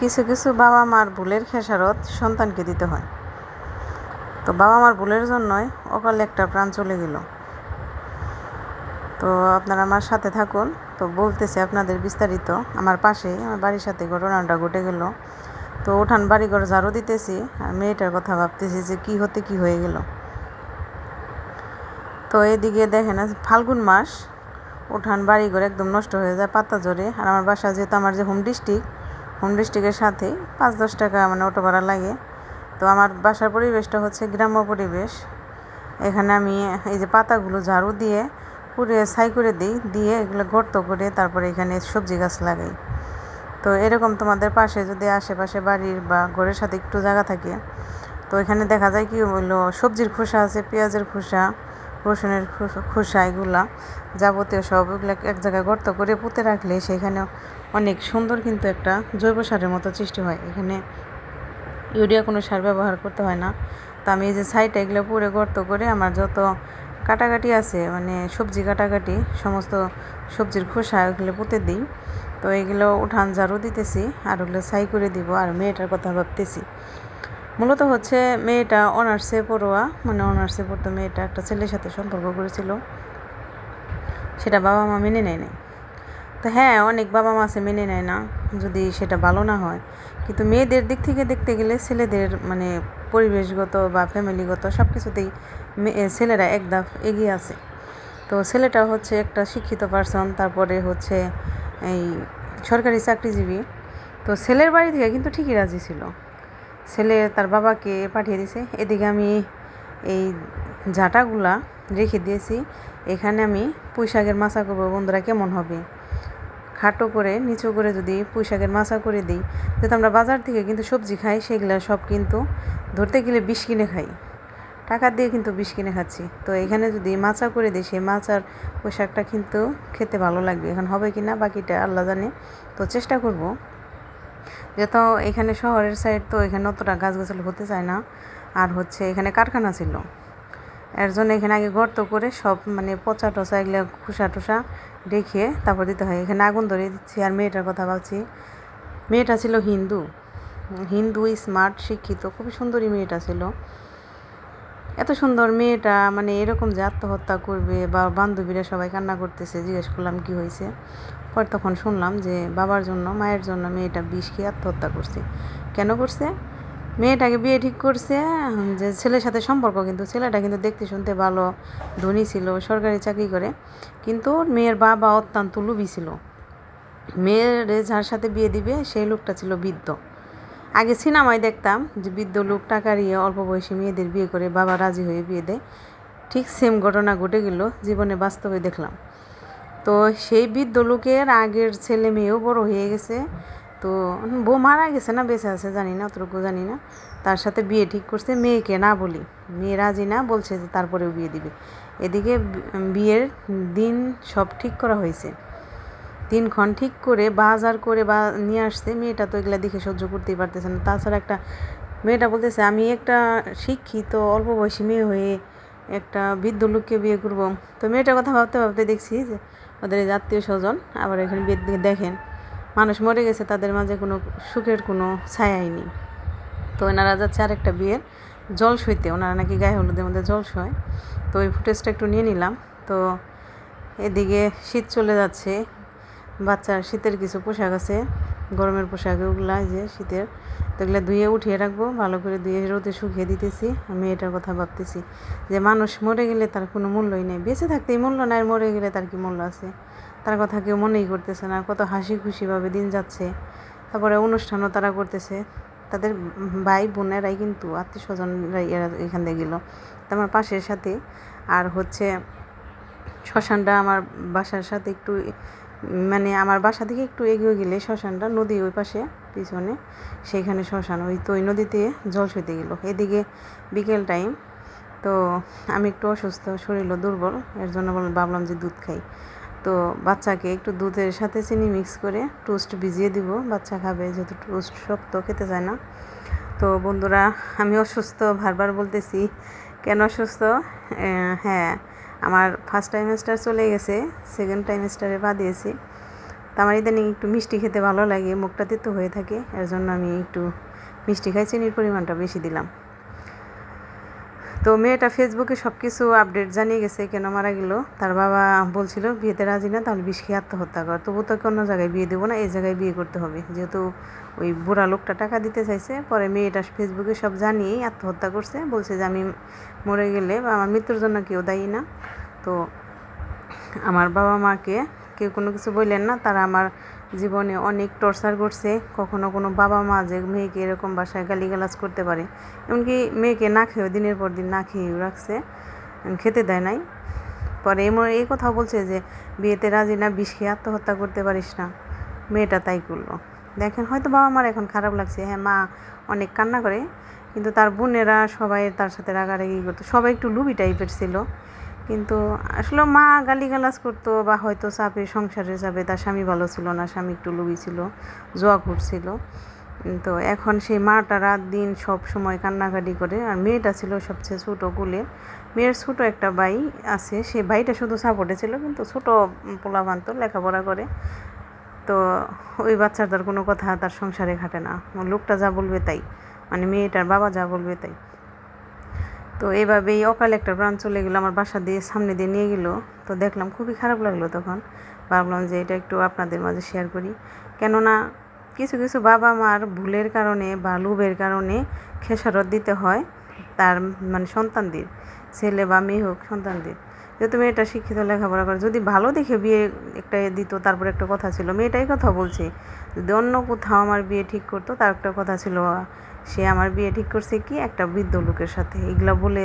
কিছু কিছু বাবা মার ভুলের খেসারত সন্তানকে দিতে হয়। তো বাবা মার ভুলের জন্যই অকালে একটা প্রাণ চলে গেল। তো আপনারা আমার সাথে থাকুন। তো বলতেছে আপনাদের বিস্তারিত। আমার পাশে আমার বাড়ির সাথে ঘটনাটা ঘটে গেল। তো উঠান বাড়িঘর ঝাড়ু দিতেছি আর মেয়েটার কথা ভাবতেছি যে কি হতে কি হয়ে গেল। তো এদিকে দেখেন ফাল্গুন মাস। উঠান বাড়িঘর একদম নষ্ট হয়ে যায় পাতা জোরে আর আমার বাসা যেহেতু আমার যে হোম ডিস্ট্রিক্ট হোম সাথে পাঁচ দশ টাকা মানে অটো ভাড়া লাগে। তো আমার বাসার পরিবেশটা হচ্ছে গ্রাম্য পরিবেশ। এখানে আমি এই যে পাতাগুলো ঝাড়ু দিয়ে পুড়ে ছাই করে দিই, দিয়ে এগুলো গর্ত করে তারপরে এখানে সবজি গাছ লাগাই। তো এরকম তোমাদের পাশে যদি আশেপাশে বাড়ির বা ঘরের সাথে একটু জায়গা থাকে, তো এখানে দেখা যায় কি হইল, সবজির খোসা আছে, পেঁয়াজের খোসা রসুনের খোসা এগুলা যাবতীয় সব এগুলো এক জায়গায় গর্ত করে পুঁতে রাখলে সেখানে অনেক সুন্দর কিন্তু একটা জৈব সারের মতো সৃষ্টি হয়। এখানে ইউরিয়া কোনো সার ব্যবহার করতে হয় না। তো আমি এই যে সাইডটা এগুলো পুরে গর্ত করে আমার যত কাটাকাটি আছে মানে সবজি কাটাকাটি, সমস্ত সবজির খোসা ওগুলো পুঁতে দিই। তো এগুলো উঠান ঝাড়ু দিতেছি আর ওগুলো ছাই করে দিব আর মেয়েটার কথা ভাবতেছি। মূলত হচ্ছে মেয়েটা অনার্সে পড়োয়া মানে অনার্সে পড়তো মেয়েটা একটা ছেলের সাথে সম্পর্ক করেছিল। সেটা বাবা মা মেনে নেয় নাই। তো হ্যাঁ অনেক বাবা মা আছে মেনে নেয় না, যদি সেটা ভালো না হয়। কিন্তু মেয়েদের দিক থেকে দেখতে গেলে ছেলেদের মানে পরিবেশগত বা ফ্যামিলিগত সব কিছুতেই ছেলেরা এক ধাপ এগিয়ে আছে। তো ছেলেটা হচ্ছে একটা শিক্ষিত পার্সন তারপরে হচ্ছে এই সরকারি চাকরিজীবী। তো ছেলের বাড়ি থেকে কিন্তু ঠিকই রাজি ছিল। ছেলে তার বাবাকে পাঠিয়ে দিছে। এদিকে আমি এই ঝাঁটাগুলা রেখে দিয়েছি। এখানে আমি পুঁইশাকের মাছা করব। বন্ধুরা, কেমন হবে? খাটো করে, নিচু করে যদি পুঁইশাকের মাছা করে দিই, যেহেতু আমরা বাজার থেকে কিন্তু সবজি খাই, সেগুলো সব কিন্তু ধরতে গেলে বিষ কিনে খাই। টাকা দিয়ে কিন্তু বিষ কিনে খাচ্ছি। তো এখানে যদি মাচা করে দিই, সেই মাচার পোশাকটা কিন্তু খেতে ভালো লাগবে। এখন হবে কি না, বাকিটা আল্লাহ জানে। তো চেষ্টা করব। যেহেতু এখানে শহরের সাইড তো এখানে অতটা গাছগাছালি হতে চায় না। আর হচ্ছে এখানে কারখানা ছিল। এর জন্য এখানে আগে গর্ত করে সব মানে পচা টচা এগুলো খুসা টুসা রেখে তারপর দিতে হয়। এখানে আগুন ধরিয়ে দিচ্ছি। আর মেয়েটার কথা ভাবছি মেয়েটা ছিল হিন্দু। হিন্দু স্মার্ট শিক্ষিত, খুবই সুন্দরী মেয়েটা ছিল। এত সুন্দর মেয়েটা মানে এরকম যে আত্মহত্যা করবে বা বান্ধবীরা সবাই কান্না করতেছে, জিজ্ঞেস করলাম কি হয়েছে। পর তখন শুনলাম যে বাবার জন্য, মায়ের জন্য মেয়েটা বিষ খেয়ে আত্মহত্যা করছে। কেন করছে? মেয়েটাকে বিয়ে ঠিক করছে, যে ছেলের সাথে সম্পর্ক কিন্তু, ছেলেটা কিন্তু দেখতে শুনতে ভালো, ধনী ছিল, সরকারি চাকরি করে, কিন্তু মেয়ের বাবা অত্যন্ত লুবি ছিল। মেয়ের যার সাথে বিয়ে দিবে, সেই লোকটা ছিল বৃদ্ধ। আগে সিনেমায় দেখতাম যে বৃদ্ধ লোক টাকা নিয়ে অল্প বয়সী মেয়েদের বিয়ে করে বাবা রাজি হয়ে বিয়ে দেয়। ঠিক সেম ঘটনা ঘটে গেল, জীবনে বাস্তবে দেখলাম। তো সেই বৃদ্ধ লোকের আগের ছেলে মেয়েও বড় হয়ে গেছে। তো বউ মারা গেছে না, বেঁচে আছে জানি না, অতটুকু জানি না। তার সাথে বিয়ে ঠিক করছে মেয়েকে না বলি। মেয়ে রাজি না, বলছে যে তারপরেও বিয়ে দিবে। এদিকে বিয়ের দিন সব ঠিক করা হয়েছে। দিনক্ষণ ঠিক করে বাজার করে বা নিয়ে আসছে। মেয়েটা তো এগুলো দেখে সহ্য করতেই পারতেছে না। তাছাড়া একটা মেয়েটা বলতেছে, আমি একটা শিক্ষিত, অল্প বয়সী মেয়ে হয়ে একটা বৃদ্ধ লোককে বিয়ে করব। তো মেয়েটার কথা ভাবতে ভাবতে দেখছি যে ওদের আত্মীয় স্বজন আবার এখানে দেখেন। মানুষ মরে গেছে, তাদের মাঝে কোনো সুখের কোনো ছায়াই নেই। তো ওনারা যাচ্ছে আরেকটা বিয়ের জল সইতে। ওনারা নাকি গায়ে হলুদের মধ্যে জল সয়। তো ওই ফুটেজটা একটু নিয়ে নিলাম। তো এদিকে শীত চলে যাচ্ছে, বাচ্চার শীতের কিছু পোশাক আছে। গরমের পোশাক ওগুলা যে শীতের। তো এগুলো ধুয়ে উঠিয়ে রাখব, ভালো করে ধুয়ে রোদে শুকিয়ে দিতেছি। আমি এটার কথা ভাবতেছি যে মানুষ মরে গেলে তার কোনো মূল্যই নেই। বেঁচে থাকতেই মূল্য নাই মরে গেলে তার কি মূল্য আছে? তার কথা কেউ মনেই করতেছে না, কত হাসি খুশিভাবে দিন যাচ্ছে। তারপরে অনুষ্ঠানও তারা করতেছে। তাদের ভাই বোনেরাই কিন্তু আত্মীয় স্বজনরাই এরা এখান থেকে গেলো। আমার পাশের সাথে, আর হচ্ছে শ্মশানটা আমার বাসার সাথে একটু মানে আমার বাসা থেকে একটু এগিয়ে গেলে শ্মশানটা নদী ওই পাশে, পিছনে সেইখানে শ্মশান, ওই তো ওই নদীতে জল সইতে গেলো। এদিকে বিকেল টাইম তো আমি একটু অসুস্থ, শরীরও দুর্বল, এর জন্য ভাবলাম যে দুধ খাই। তো বাচ্চাকে একটু দুধের সাথে চিনি মিক্স করে টোস্ট ভিজিয়ে দিব, বাচ্চা খাবে যেহেতু টোস্ট শক্ত, খেতে চায় না। তো বন্ধুরা, আমি অসুস্থ, বারবার বলতেছি, কেন অসুস্থ? হ্যাঁ আমার ফার্স্ট টাইমেস্টার চলে গেছে সেকেন্ড টাইমেস্টারে পা দিয়েছি। তো আমার ইদানিং একটু মিষ্টি খেতে ভালো লাগে, মুখটা তেতো হয়ে থাকে, এর জন্য আমি একটু মিষ্টি খাই, চিনির পরিমাণটা বেশি দিলাম। তো মেয়েটা ফেসবুকে সব কিছু আপডেট জানিয়ে গেছে, কেন মারা গেল? তার বাবা বলছিল, বিয়েতে রাজি না, তাহলে বিষ খেয়ে আত্মহত্যা কর। তবু তোকে অন্য জায়গায় বিয়ে দেবো না, এই জায়গায় বিয়ে করতে হবে। যেহেতু ওই বুড়া লোকটা টাকা দিতে চাইছে, পরে মেয়েটা ফেসবুকে সব জানিয়েই আত্মহত্যা করছে, বলছে যে আমি মরে গেলে বা আমার মৃত্যুর জন্য কেউ দায়ী না। তো আমার বাবা মাকে কেউ কোনো কিছু বললেন না, তারা আমার জীবনে অনেক টর্চার করছে। কখনো কোনো বাবা মা যে মেয়েকে এরকম বাসায় গালিগালাজ করতে পারে, এমনকি মেয়েকে না খেয়েও দিনের পর দিন না খেয়েও রাখছে, খেতে দেয় নাই। পরে এমন এই কথা বলছে যে, বিয়েতে রাজি না, বিষ খেয়ে আত্মহত্যা করতে পারিস না। মেয়েটা তাই করল। দেখেন, হয়তো বাবা মার এখন খারাপ লাগছে। হ্যাঁ মা অনেক কান্না করে, কিন্তু তার বোনেরা সবাই তার সাথে রাগারাগি করতো। সবাই একটু লুবি টাইপের ছিল। কিন্তু আসলে মা গালিগালাজ করতো বা হয়তো চাপে সংসারে যাবে, তার স্বামী ভালো ছিল না, স্বামী একটু লুবি ছিল, জোয়া করছিল। তো এখন সেই মাটা রাত দিন সব সময় কান্নাকাটি করে। আর মেয়েটা ছিল সবচেয়ে ছোটো কুলে। মেয়ের ছোটো একটা ভাই আছে, সে ভাইটা শুধু সাপোর্টে ছিল, কিন্তু ছোটো পোলাপান তো লেখাপড়া করে। তো ওই বাচ্চাটার কোনো কথা, তার সংসারে খাটে না। লোকটা যা বলবে তাই। মানে মেয়েটার বাবা যা বলবে তাই। তো এভাবেই অকালে একটা প্রাণ চলে গেলো, আমার বাসা দিয়ে সামনে দিয়ে নিয়ে গেলো। তো দেখলাম খুবই খারাপ লাগল তখন। ভাবলাম যে এটা একটু আপনাদের মাঝে শেয়ার করি। কেননা কিছু কিছু বাবা মার ভুলের কারণে বা লোভের কারণে খেসারত দিতে হয় তার মানে সন্তানদের, ছেলে বা মেয়ে হোক সন্তানদের। যেহেতু মেয়েটা শিক্ষিত লেখাপড়া করে, যদি ভালো দেখে বিয়ে একটা দিত, তারপর একটা কথা ছিল, মেয়েটাই কথা বলছে। যদি অন্য কোথাও আমার বিয়ে ঠিক করতো, তার একটা কথা ছিল সে আমার বিয়ে ঠিক করছে কি? একটা বৃদ্ধ লোকের সাথে। এগুলা বলে